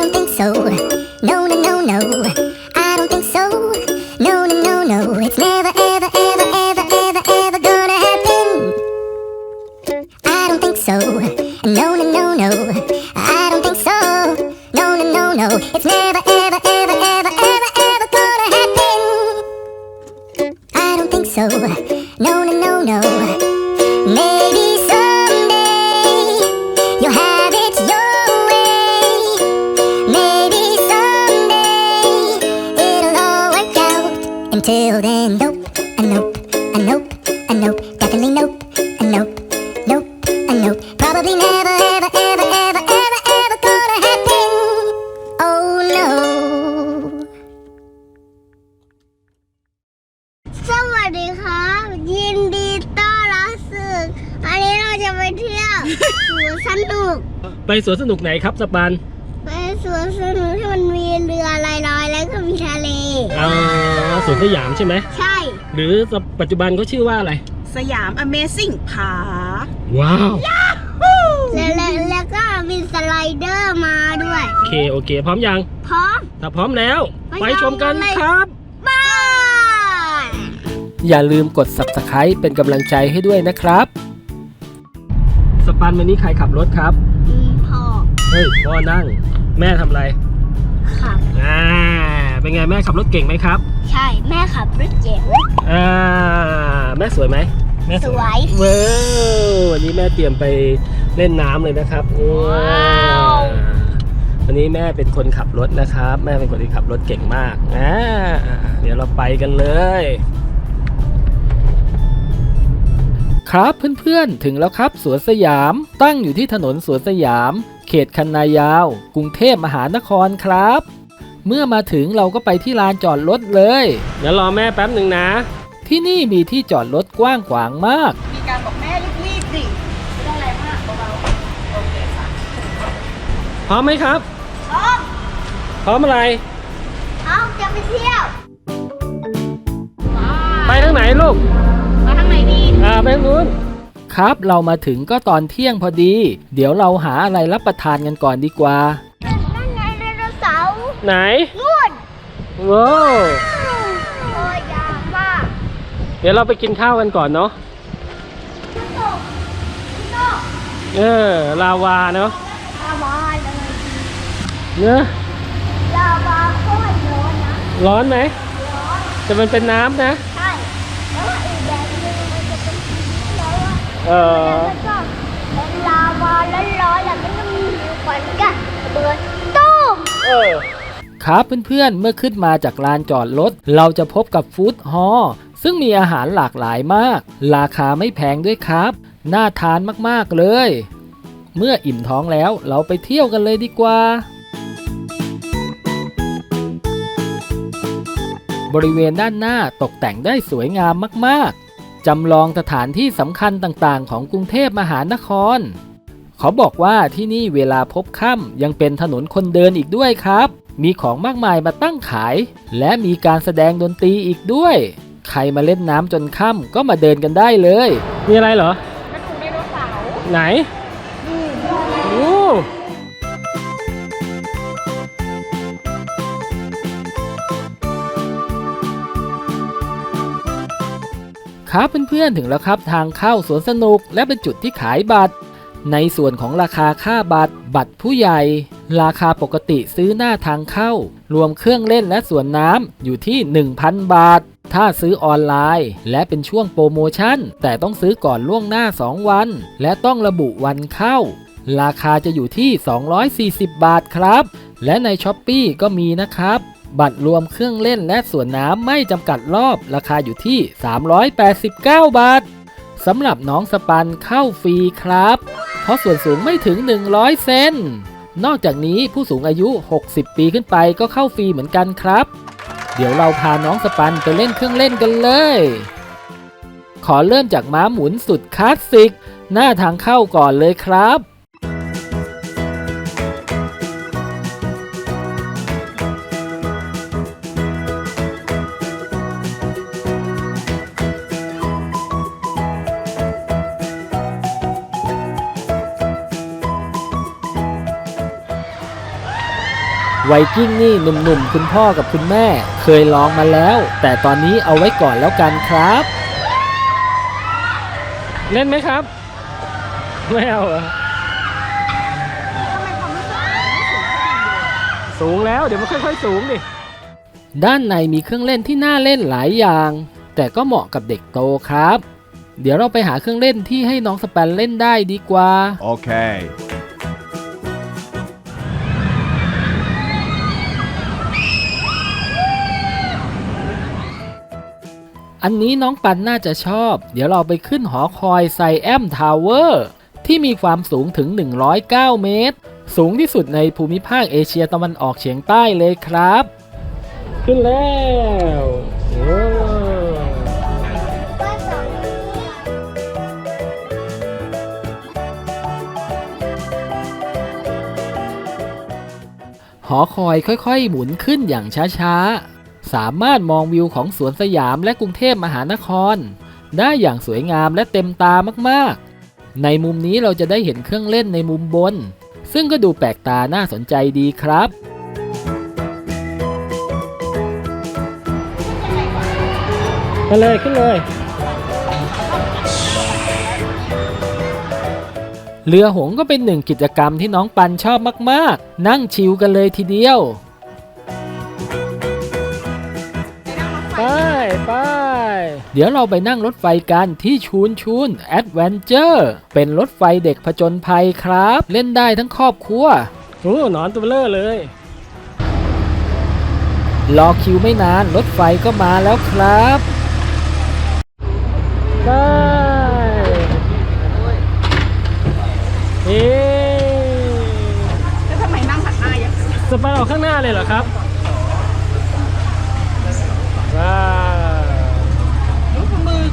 don't think so. Until then, nope, a nope, a nope, a nope, definitely nope, a nope, nope, a nope. Probably never, ever, ever, ever, ever, ever gonna happen. Oh no. สวัสดีครับ ยินดีต้อนรับสู่อันนี้เราจะไปเที่ยวสวนสนุก ไปสวนสนุกไหนครับสปันไปสวนสนุกที่ วนสยามใช่ไหม ใช่ หรือปัจจุบันเขาชื่อว่าอะไร สยาม Amazing ผาว้าว แล้วแล้วแล้วก็มีสไลเดอร์มาด้วย โอเค โอเค พร้อมยัง พร้อม ถ้าพร้อมแล้ว ไปไปชมกันชมกันเลย ครับบายอย่าลืมกด subscribe เป็นกำลังใจให้ด้วยนะครับ สปันวันนี้ใครขับรถครับ อืมพ่อเฮ้ยพ่อนั่ง แม่ทำอะไรขับ อ่า เป็นไงแม่ขับรถเก่งไหมครับ ใช่แม่ขับรถเก๋งอ่าแม่สวยไหมแม่สวยเว้าววันนี้แม่เตรียมไปเล่นน้ำเลยนะครับว้าววันนี้แม่เป็นคนขับรถนะครับ แม่เป็นคนที่ขับรถเก่งมากอ่าเดี๋ยวเราไปกันเลยครับเพื่อนๆ ถึงแล้วครับสวนสยาม ตั้งอยู่ที่ถนนสวนสยาม เขตคันนายาว กรุงเทพมหานครครับ เมื่อมาถึงเราก็ไปที่ลานจอดรถเลย เดี๋ยวรอแม่แป๊บหนึ่งนะ ที่นี่มีที่จอดรถกว้างขวางมาก มีการบอกแม่รีบๆสิไม่ต้องอะไรมากเบาๆโอเคค่ะพร้อมไหมครับ พร้อม พร้อมอะไรเอาจะไปเที่ยว ไปทางไหนลูกมาทางไหนดีอ่าไปทางนู้นครับเรามาถึงก็ตอนเที่ยงพอดี เดี๋ยวเราหาอะไรรับประทานกันก่อนดีกว่า ไหนนู่นว้าวโอ้ยยาวมากเดี๋ยวเราไปกินข้าวกันก่อนเนาะตกตกเออลาวาเนาะลาวาเลยเนอะลาวาโคตรร้อนนะร้อนไหมร้อนแต่มันเป็นน้ำนะ ใช่แล้วก็อีกแบบหนึงมันจะเป็นแล้วอะเออแล้วก็เป็นลาวาร้อนๆแล้วมันก็มีควันกันระเบิดตุ้มเออ ครับเพื่อนๆ เมื่อขึ้นมาจากลานจอดรถ เราจะพบกับฟู้ดฮอลล์ซึ่งมีอาหารหลากหลายมาก ราคาไม่แพงด้วยครับ น่าทานมากๆเลย เมื่ออิ่มท้องแล้วเราไปเที่ยวกันเลยดีกว่า บริเวณด้านหน้าตกแต่งได้สวยงามมากๆ จำลองสถานที่สำคัญต่างๆ ของกรุงเทพมหานคร เขาบอกว่าที่นี่เวลาพบค่ำยังเป็นถนนคนเดินอีกด้วยครับ มีของมากมายมาตั้งขาย และมีการแสดงดนตรีอีกด้วย ใครมาเล่นน้ำจนค่ำก็มาเดินกันได้เลย มีอะไรเหรอ กระดูกไดโนเสาร์ไหนโอ้ครับเพื่อนๆถึงแล้วครับทางเข้าสวนสนุกและเป็นจุดที่ขายบัตร ในส่วนของราคาค่าบัตร บัตรผู้ใหญ่ ราคาปกติซื้อหน้าทางเข้า รวมเครื่องเล่นและสวนน้ำอยู่ที่ 1,000 บาท ถ้าซื้อออนไลน์ และเป็นช่วงโปรโมชั่น แต่ต้องซื้อก่อนล่วงหน้า 2 วัน และต้องระบุวันเข้า ราคาจะอยู่ที่ 240 บาทครับ และในช้อปปีก็มีนะครับบัตรรวมเครื่องเล่นและสวนน้ำไม่จำกัดรอบราคาอยู่ที่ 389 บาทสำหรับน้องสปันเข้าฟรีครับ เพราะส่วนสูงไม่ถึง 100 เซน นอกจากนี้ผู้สูงอายุ 60 ปีขึ้นไปก็เข้าฟรีเหมือนกันครับ เดี๋ยวเราพาน้องสปันไปเล่นเครื่องเล่นกันเลย ขอเริ่มจากม้าหมุนสุดคลาสสิก หน้าทางเข้าก่อนเลยครับ ไวกิ้งนี่หนุ่มๆ คุณพ่อกับคุณแม่ เคยลองมาแล้ว แต่ตอนนี้เอาไว้ก่อนแล้วกันครับ เล่นไหมครับ ไม่เอาเหรอสูงแล้วเดี๋ยวมันค่อยๆสูงดิ ด้านในมีเครื่องเล่นที่น่าเล่นหลายอย่าง แต่ก็เหมาะกับเด็กโตครับ เดี๋ยวเราไปหาเครื่องเล่นที่ให้น้องสแปนเล่นได้ดีกว่า Okay. อั อันนี้น้องปันน่าจะชอบ เดี๋ยวเราไปขึ้นหอคอยไซแอมทาวเวอร์ที่มีความสูงถึง 109 เมตร สูงที่สุดในภูมิภาคเอเชียตะวันออกเฉียงใต้เลยครับ ขึ้นแล้วหอคอยค่อยๆ หมุนขึ้นอย่างช้าๆ สามารถมองวิวของสวนสยามและกรุงเทพมหานคร ได้อย่างสวยงามและเต็มตามากๆ ในมุมนี้เราจะได้เห็นเครื่องเล่นในมุมบน ซึ่งก็ดูแปลกตาน่าสนใจดีครับขึ้นเลยขึ้นเลย เรือหงส์ก็เป็นหนึ่งกิจกรรมที่น้องปันชอบมาก ๆ นั่งชิลกันเลยทีเดียว เดี๋ยวเราไปนั่งรถไฟกันที่ชูนชูนแอดเวนเจอร์เป็นรถไฟเด็กผจญภัยครับ เล่นได้ทั้งครอบครัวโอ้หนอนตัวเบลอเลย รอคิวไม่นานรถไฟก็มาแล้วครับไปเอ๊ะแล้วทำไมนั่งหันหน้าอย่างนั้นสปาออกข้างหน้าเลยเหรอครับว้าว ลูกมือ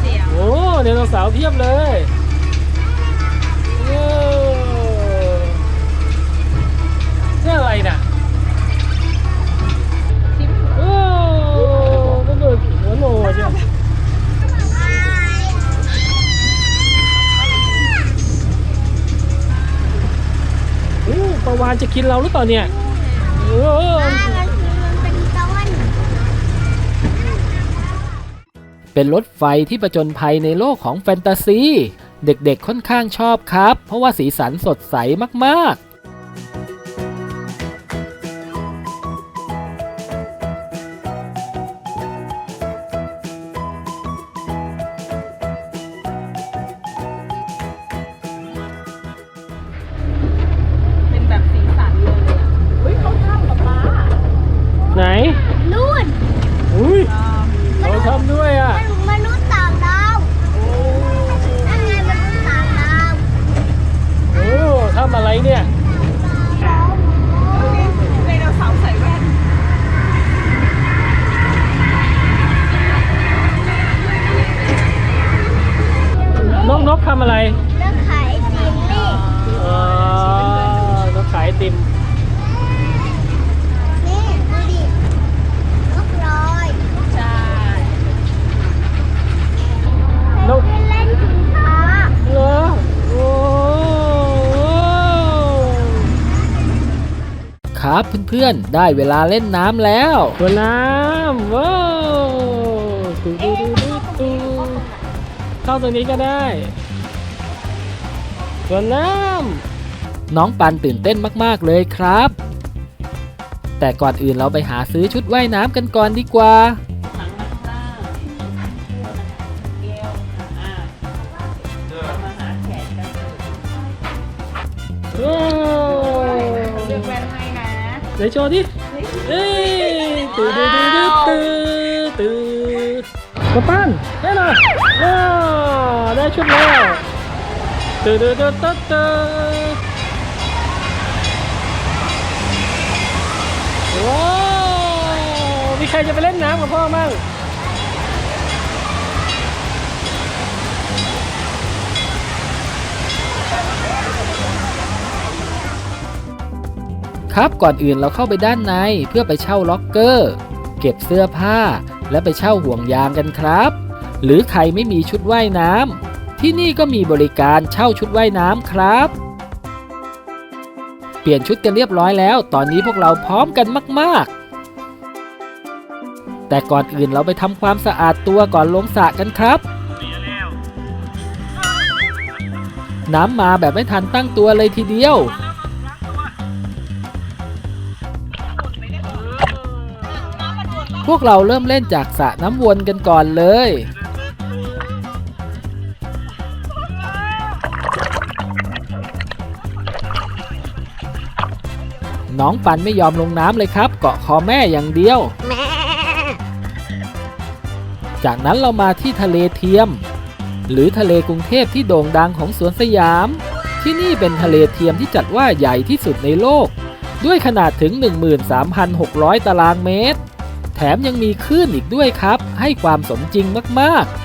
เสียง โอ้ เดโนเสาร์เพียบเลยโอ้นี่อะไรน่ะทิปโอ้มันเกิดหัวโหนใช่โอ้ปลาวานจะกินเราหรือเปล่าเนี่ยโอ้ เป็นรถไฟที่ประจนภัยในโลกของแฟนตาซี เด็กๆค่อนข้างชอบครับ เพราะว่าสีสันสดใสมากๆำอะไรเนี่ย ครับเพื่อนๆ ได้เวลาเล่นน้ำแล้วตัวน้ำว้าวตูดูดูดูดูเข้าตรงนี้ก็ได้ตัวน้ำน้องปันตื่นเต้นมากๆเลยครับ แต่ก่อนอื่นเราไปหาซื้อชุดว่ายน้ำกันก่อนดีกว่าหลังมาข้างล่างเกลียวอะเรามาหาแขนกันเลยว้าวเลือกแว่นให้นะ ไหนโชว์ดิเอ้ยตื่นตื่นตื่นตื่นกระปั้นได้หน่อยว้าได้ชุดแล้วตื่นตื่นตื่นตื่นตื่นว้าวมีใครจะไปเล่นน้ำกับพ่อมั่ง ครับก่อนอื่นเราเข้าไปด้านในเพื่อไปเช่าล็อกเกอร์ เก็บเสื้อผ้า และไปเช่าห่วงยางกันครับ หรือใครไม่มีชุดว่ายน้ำที่นี่ก็มีบริการเช่าชุดว่ายน้ำครับ เปลี่ยนชุดกันเรียบร้อยแล้ว ตอนนี้พวกเราพร้อมกันมากๆ แต่ก่อนอื่นเราไปทำความสะอาดตัวก่อนลงสระกันครับน้ำมาแบบไม่ทันตั้งตัวเลยทีเดียว พวกเราเริ่มเล่นจากสระน้ำวนกันก่อนเลย น้องปันไม่ยอมลงน้ำเลยครับ เกาะคอแม่อย่างเดียว จากนั้นเรามาที่ทะเลเทียม หรือทะเลกรุงเทพที่โด่งดังของสวนสยาม ที่นี่เป็นทะเลเทียมที่จัดว่าใหญ่ที่สุดในโลก ด้วยขนาดถึง 13,600 ตารางเมตร แถมยังมีคลื่นอีกด้วยครับ ให้ความสมจริงมากๆ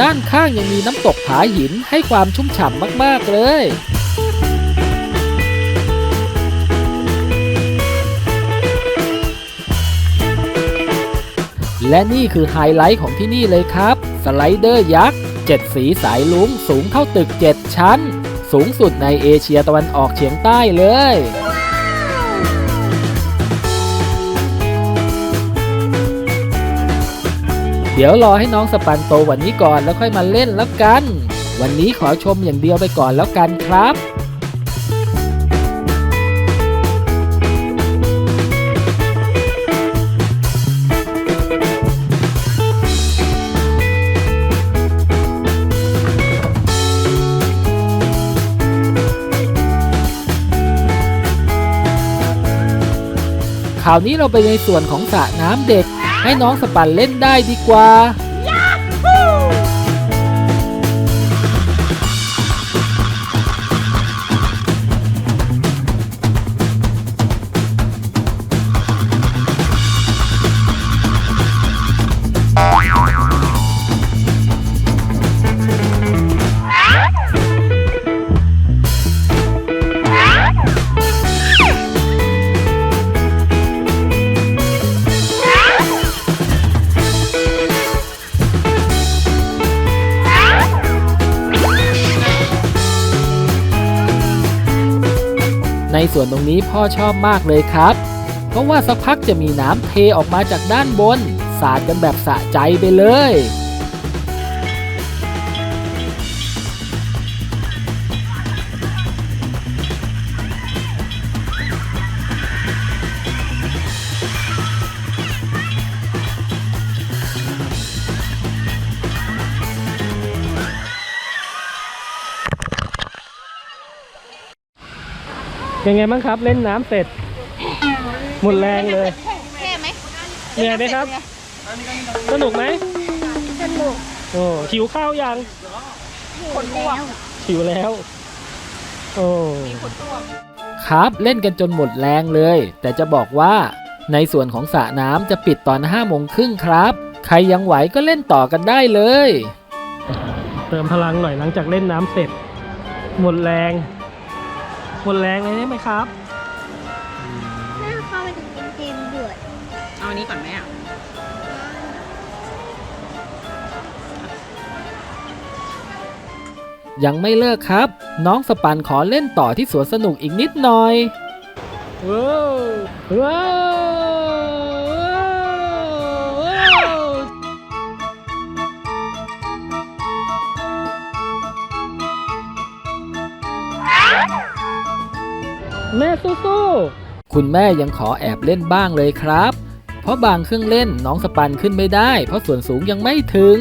ด้านข้างยังมีน้ำตกผาหินให้ความชุ่มฉ่ำมากๆเลย และนี่คือไฮไลท์ของที่นี่เลยครับ สไลเดอร์ยักษ์ 7 สีสายลุ้งสูงเท่าตึก 7 ชั้น สูงสุดในเอเชียตะวันออกเฉียงใต้เลย เดี๋ยวรอให้น้องสปันโตวันนี้ก่อนแล้วค่อยมาเล่นแล้วกัน วันนี้ขอชมอย่างเดียวไปก่อนแล้วกันครับคราวนี้เราไปในส่วนของสระน้ำเด็ก ให้น้องสปันเล่นได้ดีกว่า ในส่วนตรงนี้พ่อชอบมากเลยครับ เพราะว่าสักพักจะมีน้ำเทออกมาจากด้านบน สาดกันแบบสะใจไปเลย เป็นไงบ้างครับเล่นน้ำเสร็จ หมดแรงเลยเท่ไหมเหนื่อยไหมครับ สนุกไหมสนุกโอ้หิวข้าวยังคนแล้วหิวแล้ว โอ้ครับเล่นกันจนหมดแรงเลย แต่จะบอกว่าในส่วนของสระน้ำจะปิดตอน5โมงครึ่งครับ ใครยังไหวก็เล่นต่อกันได้เลย เติมพลังหน่อยหลังจากเล่นน้ำเสร็จ หมดแรง หมดแรงเลยใช่ไหมครับแม่เข้าไปถึงเกมเดือดเอาอันนี้ก่อนไหมอะยังไม่เลิกครับ น้องสปันขอเล่นต่อที่สวนสนุกอีกนิดหน่อยว้าวว้าว แม่สู้ๆคุณแม่ยังขอแอบเล่นบ้างเลยครับ เพราะบางเครื่องเล่นน้องสปันขึ้นไม่ได้ เพราะส่วนสูงยังไม่ถึง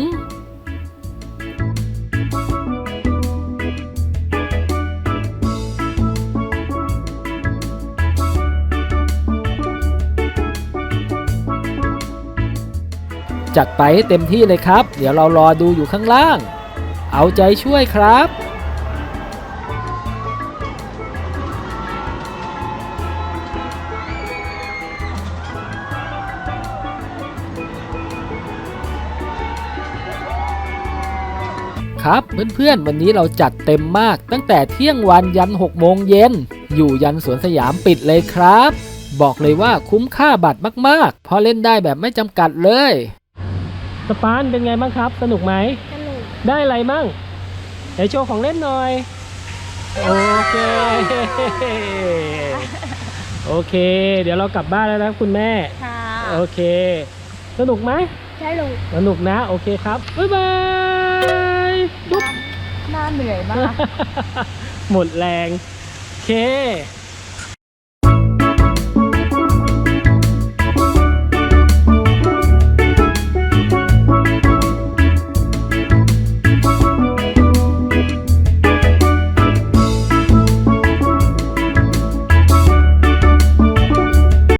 จัดไปให้เต็มที่เลยครับ เดี๋ยวเรารอดูอยู่ข้างล่าง เอาใจช่วยครับ ครับเพื่อนๆ วันนี้เราจัดเต็มมาก ตั้งแต่เที่ยงวันยัน 6 โมงเย็น อยู่ยันสวนสยามปิดเลยครับ บอกเลยว่าคุ้มค่าบัตรมากๆ เพราะเล่นได้แบบไม่จำกัดเลย สปานเป็นไงบ้างครับ สนุกไหม สนุก ได้อะไรมั่งไหนโชว์ของเล่นหน่อย โอเค โอเค เดี๋ยวเรากลับบ้านแล้วนะคุณแม่ ค่ะ โอเค สนุกไหม สนุก สนุกนะ โอเคครับ บ๊ายบาย จุ๊บ หน้าเหนื่อยมาก หมดแรง โอเค